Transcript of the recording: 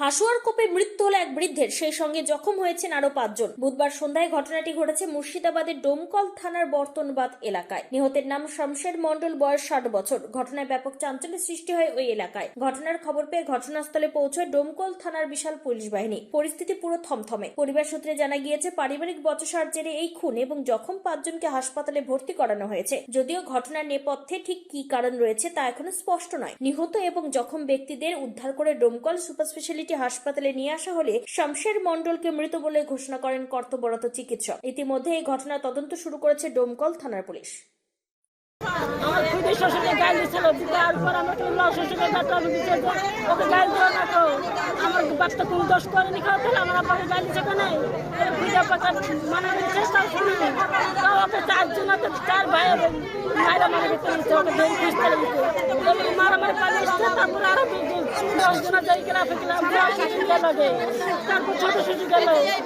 হাসুয়ার কোপে মৃত্যু হলো এক বৃদ্ধের। সেই সঙ্গে জখম হয়েছেন আরও পাঁচজন। বুধবার সন্ধ্যায় ঘটনাটি ঘটেছে মুর্শিদাবাদের ডোমকল থানার বর্তনবাদ এলাকায়। নিহতের নাম শমশের মণ্ডল, বয়স ষাট বছর। ঘটনায় ব্যাপক চাঞ্চল্যের সৃষ্টি হয় ওই এলাকায়। ঘটনার খবর পেয়ে ঘটনাস্থলে পৌঁছয় ডোমকল থানার বিশাল পুলিশ বাহিনী। পরিস্থিতি পুরো থমথমে। পরিবার সূত্রে জানা গিয়েছে, পারিবারিক বচসার জেরে এই খুন এবং জখম পাঁচজনকে হাসপাতালে ভর্তি করানো হয়েছে। যদিও ঘটনার নেপথ্যে ঠিক কী কারণ রয়েছে তা এখনও স্পষ্ট নয়। নিহত এবং জখম ব্যক্তিদের উদ্ধার করে ডোমকল সুপার স্পেশালিটি হাসপাতালে নিয়ে আসা হলে শমশের মণ্ডলকে মৃত বলে ঘোষণা করেন কর্তব্যরত চিকিৎসক। ইতিমধ্যে এই ঘটনার তদন্ত শুরু করেছে ডোমকল থানার পুলিশ। চার ভাই মায়েরা দিচ্ছে ওকে দেরি পিস্তলে এসছে তারপর আরও দশ জন যাই আপনি গেলাম তারপর ছোট শ্বশুর গেল